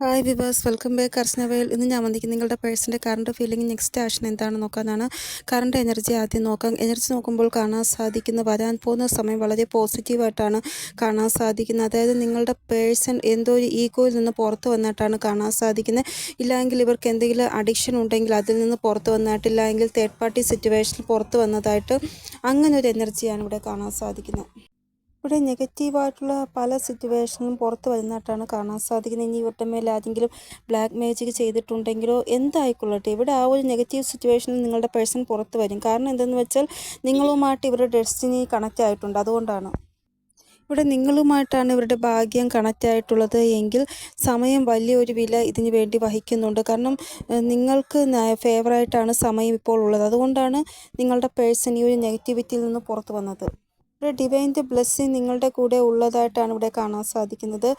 Hi viewers welcome back Archanavel ഇന്ന് ഞാൻ വന്നിരിക്കുന്നത് നിങ്ങളുടെ പേഴ്സന്റെ കറണ്ട് ഫീലിംഗ് നെക്സ്റ്റ് ആക്ഷൻ എന്താണെന്ന് നോക്കാനാണ്. കറണ്ട് എനർജി ആദ്യം നോക്കാം. എനർജി നോക്കുമ്പോൾ കാണാൻ സാധിക്കുന്ന വരാൻ പോകുന്ന സമയം വളരെ പോസിറ്റീവായിട്ടാണ് കാണാൻ സാധിക്കുന്നത്. അതായത് നിങ്ങളുടെ പേഴ്സൺ എന്തോ ഒരു ഈഗോയിൽ നിന്ന് പുറത്ത് വന്നിട്ടാണ് കാണാൻ സാധിക്കുന്നത്. ഇല്ലെങ്കിൽ ഇവർക്ക് എന്തെങ്കിലും അഡിക്ഷൻ ഉണ്ടെങ്കിൽ അതിൽ നിന്ന് പുറത്ത് വന്നിട്ടില്ല എങ്കിൽ തേർഡ് പാർട്ടി സിറ്റുവേഷനിൽ പുറത്ത് വന്നതായിട്ട് അങ്ങനെ ഒരു എനർജിയാണ് ഇവിടെ കാണാൻ സാധിക്കുന്നത്. ഇവിടെ നെഗറ്റീവായിട്ടുള്ള പല സിറ്റുവേഷനും പുറത്ത് വരുന്നതായിട്ടാണ് കാണാൻ സാധിക്കുന്നത്. ഇനി ഇവരുടെ മേൽ ആരെങ്കിലും ബ്ലാക്ക് മാജിക് ചെയ്തിട്ടുണ്ടെങ്കിലോ എന്തായിക്കൊള്ളട്ടെ? ഇവിടെ ആ ഒരു നെഗറ്റീവ് സിറ്റുവേഷനിൽ നിങ്ങളുടെ പേഴ്സൺ പുറത്ത് വരും. കാരണം എന്തെന്ന് വെച്ചാൽ നിങ്ങളുമായിട്ട് ഇവരുടെ ഡെസ്റ്റിനി കണക്റ്റ് ആയിട്ടുണ്ട്. അതുകൊണ്ടാണ്. ഇവിടെ നിങ്ങളുമായിട്ടാണ് ഇവരുടെ ഭാഗ്യം കണക്റ്റ് ആയിട്ടുള്ളത് എങ്കിൽ സമയം വലിയൊരു വില ഇതിന് വേണ്ടി വഹിക്കുന്നുണ്ട്. കാരണം നിങ്ങൾക്ക് ഫേവറായിട്ടാണ് സമയം ഇപ്പോൾ ഉള്ളത്. അതുകൊണ്ടാണ് നിങ്ങളുടെ പേഴ്സൺ ഈ ഒരു നെഗറ്റിവിറ്റിയിൽ നിന്ന് പുറത്തു വന്നത്. ഇവിടെ ഡിവൈന്റെ ബ്ലെസ്സിങ് നിങ്ങളുടെ കൂടെ ഉള്ളതായിട്ടാണ് ഇവിടെ കാണാൻ സാധിക്കുന്നത്.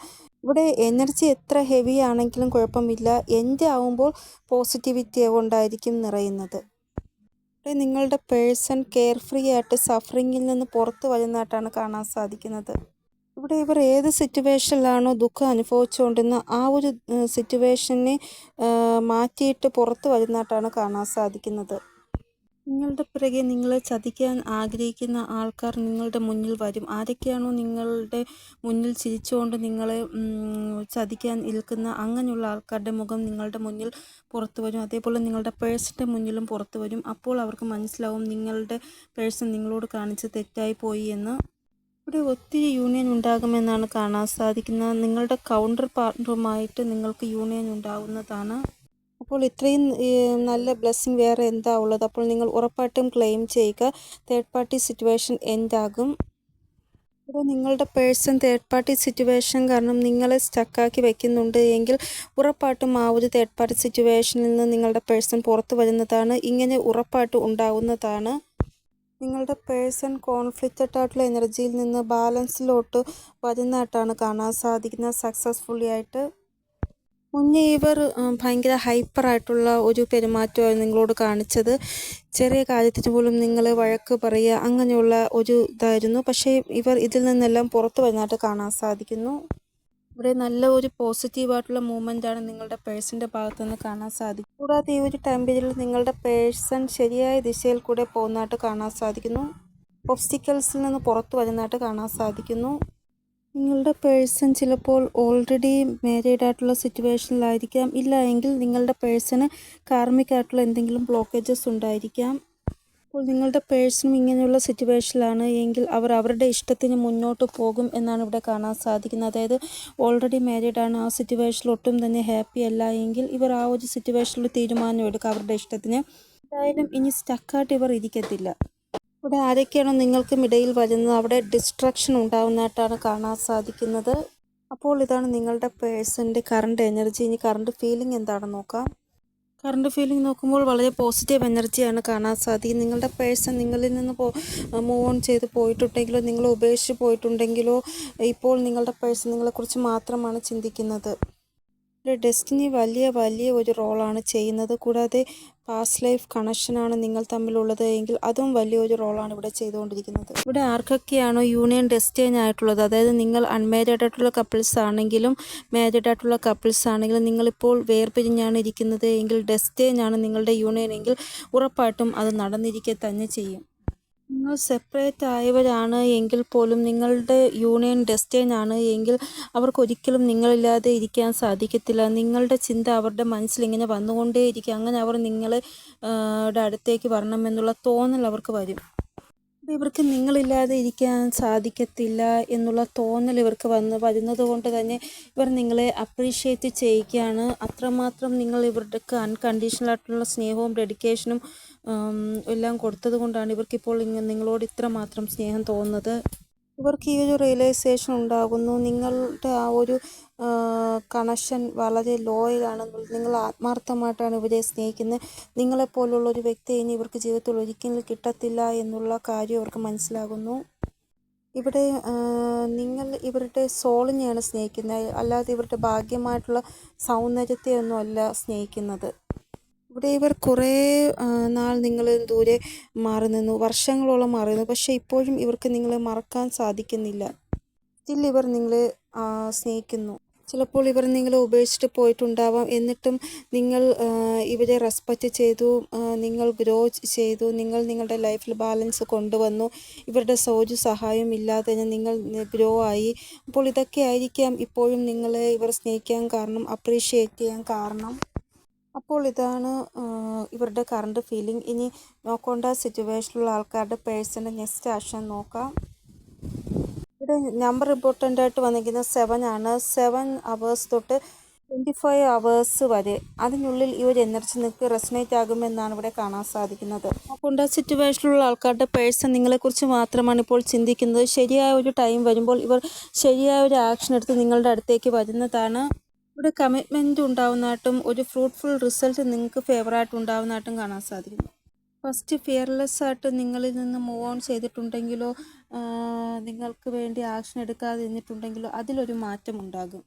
ഇവിടെ എനർജി എത്ര ഹെവി ആണെങ്കിലും കുഴപ്പമില്ല. എന്റെ ആവുമ്പോൾ പോസിറ്റിവിറ്റി കൊണ്ടായിരിക്കും നിറയുന്നത്. ഇവിടെ നിങ്ങളുടെ പേഴ്സൺ കെയർ ഫ്രീ ആയിട്ട് സഫറിങ്ങിൽ നിന്ന് പുറത്തു വരുന്നതായിട്ടാണ് കാണാൻ സാധിക്കുന്നത്. ഇവിടെ ഇവർ ഏത് സിറ്റുവേഷനിലാണോ ദുഃഖം അനുഭവിച്ചുകൊണ്ടിരുന്ന ആ ഒരു സിറ്റുവേഷനെ മാറ്റിയിട്ട് പുറത്തു വരുന്നതായിട്ടാണ് കാണാൻ സാധിക്കുന്നത്. നിങ്ങളുടെ പിറകെ നിങ്ങളെ ചതിക്കാൻ ആഗ്രഹിക്കുന്ന ആൾക്കാർ നിങ്ങളുടെ മുന്നിൽ വരും. ആരൊക്കെയാണോ നിങ്ങളുടെ മുന്നിൽ ചിരിച്ചുകൊണ്ട് നിങ്ങളെ ചതിക്കാൻ നിൽക്കുന്ന അങ്ങനെയുള്ള ആൾക്കാരുടെ മുഖം നിങ്ങളുടെ മുന്നിൽ പുറത്തു വരും. അതേപോലെ നിങ്ങളുടെ പേഴ്സിന്റെ മുന്നിലും പുറത്തു വരും. അപ്പോൾ അവർക്ക് മനസ്സിലാവും നിങ്ങളുടെ പേഴ്സൺ നിങ്ങളോട് കാണിച്ച് തെറ്റായി പോയി എന്ന്. ഇവിടെ ഒത്തിരി യൂണിയൻ ഉണ്ടാകുമെന്നാണ് കാണാൻ സാധിക്കുന്നത്. നിങ്ങളുടെ കൗണ്ടർ പാർട്ണറുമായിട്ട് നിങ്ങൾക്ക് യൂണിയൻ ഉണ്ടാകുന്നതാണ് അപ്പോൾ ഇത്രയും നല്ല ബ്ലെസ്സിങ് വേറെ എന്താ ഉള്ളത്? അപ്പോൾ നിങ്ങൾ ഉറപ്പായിട്ടും ക്ലെയിം ചെയ്യുക. തേർഡ് പാർട്ടി സിറ്റുവേഷൻ എൻഡാകും അപ്പോൾ നിങ്ങളുടെ പേഴ്സൺ തേർഡ് പാർട്ടി സിറ്റുവേഷൻ കാരണം നിങ്ങളെ സ്റ്റക്കാക്കി വെക്കുന്നുണ്ട് എങ്കിൽ ഉറപ്പായിട്ടും ആ ഒരു തേർഡ് പാർട്ടി സിറ്റുവേഷനിൽ നിന്ന് നിങ്ങളുടെ പേഴ്സൺ പുറത്തു വരുന്നതാണ്. ഇങ്ങനെ ഉറപ്പായിട്ടും ഉണ്ടാകുന്നതാണ് നിങ്ങളുടെ പേഴ്സൺ കോൺഫ്ലിക്റ്റഡ് ആയിട്ടുള്ള എനർജിയിൽ നിന്ന് ബാലൻസിലോട്ട് വരുന്നതായിട്ടാണ് കാണാൻ സാധിക്കുന്നത്. സക്സസ്ഫുള്ളി ആയിട്ട്. മുന്നേ ഇവർ ഭയങ്കര ഹൈപ്പറായിട്ടുള്ള ഒരു പെരുമാറ്റമായിരുന്നു നിങ്ങളോട് കാണിച്ചത്. ചെറിയ കാര്യത്തിന് പോലും നിങ്ങൾ വഴക്ക് പറയുക അങ്ങനെയുള്ള ഒരു ഇതായിരുന്നു. പക്ഷേ ഇവർ ഇതിൽ നിന്നെല്ലാം പുറത്തു വരുന്നതായിട്ട് കാണാൻ സാധിക്കുന്നു. ഇവിടെ നല്ല ഒരു പോസിറ്റീവായിട്ടുള്ള മൂവ്മെന്റാണ് നിങ്ങളുടെ പേഴ്സിന്റെ ഭാഗത്തു നിന്ന് കാണാൻ സാധിക്കും കൂടാതെ ഈ ഒരു ടൈം പീരീഡിൽ നിങ്ങളുടെ പേഴ്സൺ ശരിയായ ദിശയിൽ കൂടെ പോകുന്നതായിട്ട് കാണാൻ സാധിക്കുന്നു. ഒബ്സ്റ്റിക്കൽസിൽ നിന്ന് പുറത്തു വരുന്നതായിട്ട് കാണാൻ സാധിക്കുന്നു. നിങ്ങളുടെ പേഴ്സൺ ചിലപ്പോൾ ഓൾറെഡി മാരീഡ് ആയിട്ടുള്ള സിറ്റുവേഷനിലായിരിക്കാം ഇല്ല എങ്കിൽ നിങ്ങളുടെ പേഴ്സണ് കാർമിക് ആയിട്ടുള്ള എന്തെങ്കിലും ബ്ലോക്കേജസ് ഉണ്ടായിരിക്കാം. അപ്പോൾ നിങ്ങളുടെ പേഴ്സണും ഇങ്ങനെയുള്ള സിറ്റുവേഷനിലാണ് എങ്കിൽ അവർ അവരുടെ ഇഷ്ടത്തിന് മുന്നോട്ട് പോകും എന്നാണ് ഇവിടെ കാണാൻ സാധിക്കുന്നത്. അതായത് ഓൾറെഡി മാരീഡ് ആണ്. ആ സിറ്റുവേഷനിൽ ഒട്ടും തന്നെ ഹാപ്പി അല്ല. എങ്കിൽ ഇവർ ആ ഒരു സിറ്റുവേഷനിൽ തീരുമാനം എടുക്കുക അവരുടെ ഇഷ്ടത്തിന്. എന്തായാലും ഇനി സ്റ്റക്കായിട്ട് ഇവർ ഇരിക്കത്തില്ല. ഇവിടെ ആരൊക്കെയാണോ നിങ്ങൾക്കും ഇടയിൽ വരുന്നത് അവിടെ ഡിസ്ട്രക്ഷൻ ഉണ്ടാകുന്നതായിട്ടാണ് കാണാൻ സാധിക്കുന്നത്. അപ്പോൾ ഇതാണ് നിങ്ങളുടെ പേഴ്സന്റെ കറണ്ട് എനർജി ഇനി കറണ്ട് ഫീലിംഗ് എന്താണെന്ന് നോക്കാം. കറണ്ട് ഫീലിംഗ് നോക്കുമ്പോൾ വളരെ പോസിറ്റീവ് എനർജിയാണ് കാണാൻ സാധിക്കുന്നത്. നിങ്ങളുടെ പേഴ്സൺ നിങ്ങളിൽ നിന്ന് പോ മൂവ് ഓൺ ചെയ്ത് പോയിട്ടുണ്ടെങ്കിലോ നിങ്ങൾ ഉപേക്ഷിച്ച് പോയിട്ടുണ്ടെങ്കിലോ ഇപ്പോൾ നിങ്ങളുടെ പേഴ്സൺ നിങ്ങളെക്കുറിച്ച് മാത്രമാണ് ചിന്തിക്കുന്നത്. ഡെസ്റ്റിനി വലിയ വലിയ ഒരു റോളാണ് ചെയ്യുന്നത്. കൂടാതെ പാസ്റ്റ് ലൈഫ് കണക്ഷനാണ് നിങ്ങൾ തമ്മിലുള്ളത് എങ്കിൽ അതും വലിയൊരു റോളാണ് ഇവിടെ ചെയ്തുകൊണ്ടിരിക്കുന്നത്. ഇവിടെ ആർക്കൊക്കെയാണോ യൂണിയൻ ഡെസ്റ്റൈൻ ആയിട്ടുള്ളത്? അതായത് നിങ്ങൾ അൺമാരീഡ് ആയിട്ടുള്ള കപ്പിൾസ് ആണെങ്കിലും മാരീഡ് ആയിട്ടുള്ള കപ്പിൾസ് ആണെങ്കിലും നിങ്ങളിപ്പോൾ വേർപിരിഞ്ഞാണ് ഇരിക്കുന്നത് എങ്കിൽ ഡെസ്റ്റൈൻ ആണ് നിങ്ങളുടെ യൂണിയൻ എങ്കിൽ ഉറപ്പായിട്ടും അത് നടന്നിരിക്കുക തന്നെ ചെയ്യും. നിങ്ങൾ സെപ്പറേറ്റ് ആയവരാണ് എങ്കിൽ പോലും നിങ്ങളുടെ യൂണിയൻ ഡെസ്റ്റൈൻ ആണ് എങ്കിൽ അവർക്കൊരിക്കലും നിങ്ങളില്ലാതെ ഇരിക്കാൻ സാധിക്കത്തില്ല. നിങ്ങളുടെ ചിന്ത അവരുടെ മനസ്സിൽ ഇങ്ങനെ വന്നുകൊണ്ടേയിരിക്കും. അങ്ങനെ അവർ നിങ്ങളുടെ അടുത്തേക്ക് വരണമെന്നുള്ള തോന്നൽ അവർക്ക് വരും. ഇവർക്ക് നിങ്ങളില്ലാതെ ഇരിക്കാൻ സാധിക്കത്തില്ല എന്നുള്ള തോന്നൽ ഇവർക്ക് വന്ന് വരുന്നത് കൊണ്ട് തന്നെ ഇവർ നിങ്ങളെ അപ്രീഷിയേറ്റ് ചെയ്യുകയാണ്. അത്രമാത്രം നിങ്ങൾ ഇവർക്ക് അൺകണ്ടീഷണൽ ആയിട്ടുള്ള സ്നേഹവും ഡെഡിക്കേഷനും എല്ലാം കൊടുത്തത് കൊണ്ടാണ് ഇവർക്കിപ്പോൾ ഇങ്ങനെ നിങ്ങളോട് ഇത്രമാത്രം സ്നേഹം തോന്നുന്നത്. ഇവർക്ക് ഈ ഒരു റിയലൈസേഷൻ ഉണ്ടാകുന്നു. നിങ്ങളുടെ ആ ഒരു കണക്ഷൻ വളരെ ലോയിലാണ് നിങ്ങൾ ആത്മാർത്ഥമായിട്ടാണ് ഇവരെ സ്നേഹിക്കുന്നത്. നിങ്ങളെപ്പോലുള്ള ഒരു വ്യക്തി ഇനി ഇവർക്ക് ജീവിതത്തിൽ ഒരിക്കലും കിട്ടത്തില്ല എന്നുള്ള കാര്യം ഇവർക്ക് മനസ്സിലാകുന്നു. ഇവിടെ നിങ്ങൾ ഇവരുടെ സോളിനെയാണ് സ്നേഹിക്കുന്നത്. അല്ലാതെ ഇവരുടെ ഭാഗ്യമായിട്ടുള്ള സൗന്ദര്യത്തെയൊന്നും അല്ല സ്നേഹിക്കുന്നത്. ഇവിടെ ഇവർ കുറേ നാൾ നിങ്ങൾ ദൂരെ മാറി നിന്നു വർഷങ്ങളോളം മാറി നിന്നു. പക്ഷേ ഇപ്പോഴും ഇവർക്ക് നിങ്ങളെ മറക്കാൻ സാധിക്കുന്നില്ല. സ്റ്റിൽ ഇവർ നിങ്ങളെ സ്നേഹിക്കുന്നു. ചിലപ്പോൾ ഇവർ നിങ്ങളെ ഉപേക്ഷിച്ചിട്ട് പോയിട്ടുണ്ടാവാം. എന്നിട്ടും നിങ്ങൾ ഇവരെ റെസ്പെക്റ്റ് ചെയ്തു നിങ്ങൾ ഗ്രോ ചെയ്തു നിങ്ങൾ നിങ്ങളുടെ ലൈഫിൽ ബാലൻസ് കൊണ്ടുവന്നു. ഇവരുടെ സൗജ് സഹായം ഇല്ലാതെ നിങ്ങൾ ഗ്രോ ആയി. അപ്പോൾ ഇതൊക്കെ ആയിരിക്കാം ഇപ്പോഴും നിങ്ങളെ ഇവർ സ്നേഹിക്കാൻ കാരണം അപ്രീഷിയേറ്റ് ചെയ്യാൻ കാരണം. അപ്പോൾ ഇതാണ് ഇവരുടെ കറണ്ട് ഫീലിംഗ് ഇനി നോക്കേണ്ട സിറ്റുവേഷനിലുള്ള ആൾക്കാരുടെ പേഴ്സന്റെ നെക്സ്റ്റ് ആക്ഷൻ നോക്കാം. ഇവിടെ നമ്പർ ഇമ്പോർട്ടന്റ് ആയിട്ട് വന്നിരിക്കുന്നത് സെവൻ ആണ്. സെവൻ അവേഴ്സ് തൊട്ട് ട്വന്റി ഫൈവ് അവേഴ്സ് വരെ അതിനുള്ളിൽ ഈ ഒരു എനർജി നിങ്ങൾക്ക് റെസനേറ്റ് ആകുമെന്നാണ് ഇവിടെ കാണാൻ സാധിക്കുന്നത്. അതുകൊണ്ട് ആ സിറ്റുവേഷനിലുള്ള ആൾക്കാരുടെ പേഴ്സൺ നിങ്ങളെക്കുറിച്ച് മാത്രമാണ് ഇപ്പോൾ ചിന്തിക്കുന്നത്. ശരിയായ ഒരു ടൈം വരുമ്പോൾ ഇവർ ശരിയായ ഒരു ആക്ഷൻ എടുത്ത് നിങ്ങളുടെ അടുത്തേക്ക് വരുന്നതാണ്. ഇവിടെ കമ്മിറ്റ്മെന്റ് ഉണ്ടാവുന്നതായിട്ടും ഒരു ഫ്രൂട്ട്ഫുൾ റിസൾട്ട് നിങ്ങൾക്ക് ഫേവറായിട്ട് ഉണ്ടാവുന്നതായിട്ടും കാണാൻ സാധിക്കും ഫസ്റ്റ് ഫിയർലെസ് ആയിട്ട് നിങ്ങളിൽ നിന്ന് മൂവ് ഓൺ ചെയ്തിട്ടുണ്ടെങ്കിലോ നിങ്ങൾക്ക് വേണ്ടി ആക്ഷൻ എടുക്കാതെ നിന്നിട്ടുണ്ടെങ്കിലോ അതിലൊരു മാറ്റം ഉണ്ടാകും.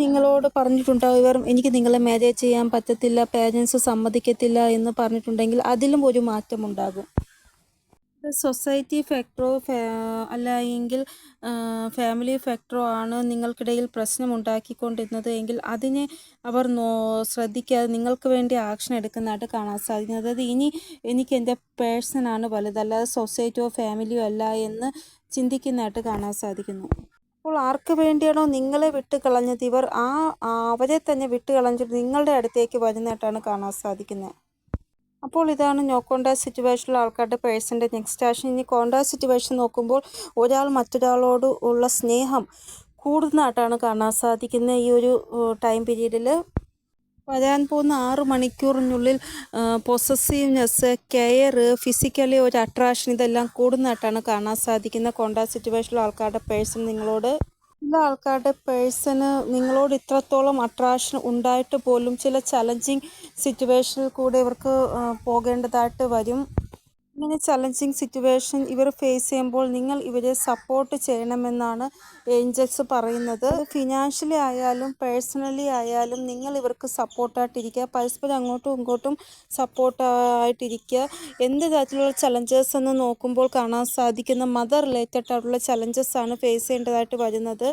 നിങ്ങളോട് പറഞ്ഞിട്ടുണ്ടാവും ഇവർ എനിക്ക് നിങ്ങളെ മാരേജ് ചെയ്യാൻ പറ്റത്തില്ല പേരൻസ് സമ്മതിക്കത്തില്ല എന്ന് പറഞ്ഞിട്ടുണ്ടെങ്കിൽ അതിലും ഒരു മാറ്റം ഉണ്ടാകും. സൊസൈറ്റി ഫാക്ടറോ അല്ലെങ്കിൽ ഫാമിലി ഫാക്ടറോ ആണ് നിങ്ങൾക്കിടയിൽ പ്രശ്നം ഉണ്ടാക്കിക്കൊണ്ടിരുന്നത് എങ്കിൽ അതിനെ അവർ നോ ശ്രദ്ധിക്കാതെ നിങ്ങൾക്ക് വേണ്ടി ആക്ഷൻ എടുക്കുന്നതായിട്ട് കാണാൻ സാധിക്കുന്നത്. അതായത് ഇനി എനിക്ക് എന്റെ പേഴ്സണാണ് വലുത് അല്ലാതെ സൊസൈറ്റിയോ ഫാമിലിയോ അല്ല എന്ന് ചിന്തിക്കുന്നതായിട്ട് കാണാൻ സാധിക്കുന്നു. അപ്പോൾ ആർക്ക് വേണ്ടിയാണോ നിങ്ങളെ വിട്ട് കളഞ്ഞത് ഇവർ ആ അവരെ തന്നെ വിട്ട് കളഞ്ഞിട്ട് നിങ്ങളുടെ അടുത്തേക്ക് വരുന്നതായിട്ടാണ് കാണാൻ സാധിക്കുന്നത്. അപ്പോൾ ഇതാണ് നോ കോണ്ടാക്ട് സിറ്റുവേഷനിലുള്ള ആൾക്കാരുടെ പേഴ്സന്റെ നെക്സ്റ്റ് ആക്ഷൻ ഇനി കോണ്ടാക്ട് സിറ്റുവേഷൻ നോക്കുമ്പോൾ ഒരാൾ മറ്റൊരാളോട് ഉള്ള സ്നേഹം കൂടുന്നതായിട്ടാണ് കാണാൻ സാധിക്കുന്നത് ഈ ഒരു ടൈം പീരീഡിൽ വരാൻ പോകുന്ന ആറ് മണിക്കൂറിനുള്ളിൽ പൊസസീവ്നെസ് കെയർ ഫിസിക്കലി ഒരു അട്രാക്ഷൻ ഇതെല്ലാം കൂടുന്നതായിട്ടാണ് കാണാൻ സാധിക്കുന്ന കോണ്ടാക്ട് സിറ്റുവേഷനിലുള്ള ആൾക്കാരുടെ പേഴ്സൺ നിങ്ങളോട്. ചില ആൾക്കാരുടെ പേഴ്സണ് നിങ്ങളോട് ഇത്രത്തോളം അട്രാക്ഷൻ ഉണ്ടായിട്ട് പോലും ചില ചലഞ്ചിങ് സിറ്റുവേഷനിൽ കൂടെ ഇവർക്ക് പോകേണ്ടതായിട്ട് വരും. ഇങ്ങനെ ചലഞ്ചിങ് സിറ്റുവേഷൻ ഇവർ ഫേസ് ചെയ്യുമ്പോൾ നിങ്ങൾ ഇവരെ സപ്പോർട്ട് ചെയ്യണമെന്നാണ് ഏഞ്ചൽസ് പറയുന്നത്. ഫിനാൻഷ്യലി ആയാലും പേഴ്സണലി ആയാലും നിങ്ങൾ ഇവർക്ക് സപ്പോർട്ടായിട്ടിരിക്കുക പരസ്പരം അങ്ങോട്ടും ഇങ്ങോട്ടും സപ്പോർട്ടായിട്ടിരിക്കുക എന്ത് തരത്തിലുള്ള ചലഞ്ചസ് എന്ന് നോക്കുമ്പോൾ കാണാൻ സാധിക്കുന്ന മദർ റിലേറ്റഡ് ആയിട്ടുള്ള ചലഞ്ചസ് ആണ് ഫേസ് ചെയ്യേണ്ടതായിട്ട് വരുന്നത്.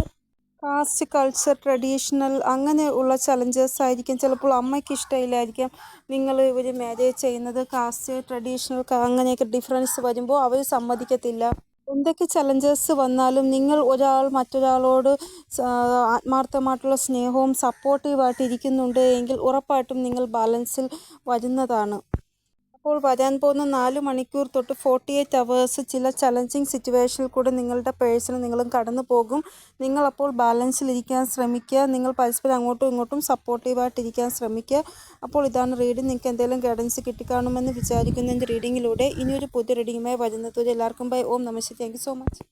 കാസ്റ്റ് കൾച്ചർ ട്രഡീഷണൽ അങ്ങനെ ഉള്ള ചലഞ്ചസ് ആയിരിക്കും. ചിലപ്പോൾ അമ്മയ്ക്ക് ഇഷ്ടമില്ലായിരിക്കാം നിങ്ങൾ ഇവർ മാരേജ് ചെയ്യുന്നത്. കാസ്റ്റ് ട്രഡീഷണൽ അങ്ങനെയൊക്കെ ഡിഫറൻസ് വരുമ്പോൾ അവർ സമ്മതിക്കത്തില്ല. എന്തൊക്കെ ചലഞ്ചസ് വന്നാലും നിങ്ങൾ ഒരാൾ മറ്റൊരാളോട് ആത്മാർത്ഥമായിട്ടുള്ള സ്നേഹവും സപ്പോർട്ടീവായിട്ട് ഇരിക്കുന്നുണ്ട് എങ്കിൽ ഉറപ്പായിട്ടും നിങ്ങൾ ബാലൻസിൽ വരുന്നതാണ്. അപ്പോൾ വരാൻ പോകുന്ന നാല് മണിക്കൂർ തൊട്ട് ഫോർട്ടി എയ്റ്റ് അവേഴ്സ് ചില ചലഞ്ചിങ് സിറ്റുവേഷനിൽ കൂടെ നിങ്ങളുടെ പേഴ്സണൽ നിങ്ങളും കടന്നു പോകും. നിങ്ങളപ്പോൾ ബാലൻസിലിരിക്കാൻ ശ്രമിക്കുക. നിങ്ങൾ പരസ്പരം അങ്ങോട്ടും ഇങ്ങോട്ടും സപ്പോർട്ടീവായിട്ടിരിക്കാൻ ശ്രമിക്കുക. അപ്പോൾ ഇതാണ് റീഡിംഗ് നിങ്ങൾക്ക് എന്തെങ്കിലും ഗൈഡൻസ് കിട്ടിക്കാണുമെന്ന് വിചാരിക്കുന്ന എന്റെ റീഡിങ്ങിലൂടെ ഇനിയൊരു പുതിയ റീഡിങ്ങുമായി വരുന്നത് എല്ലാവർക്കും bye Om namaste thank so much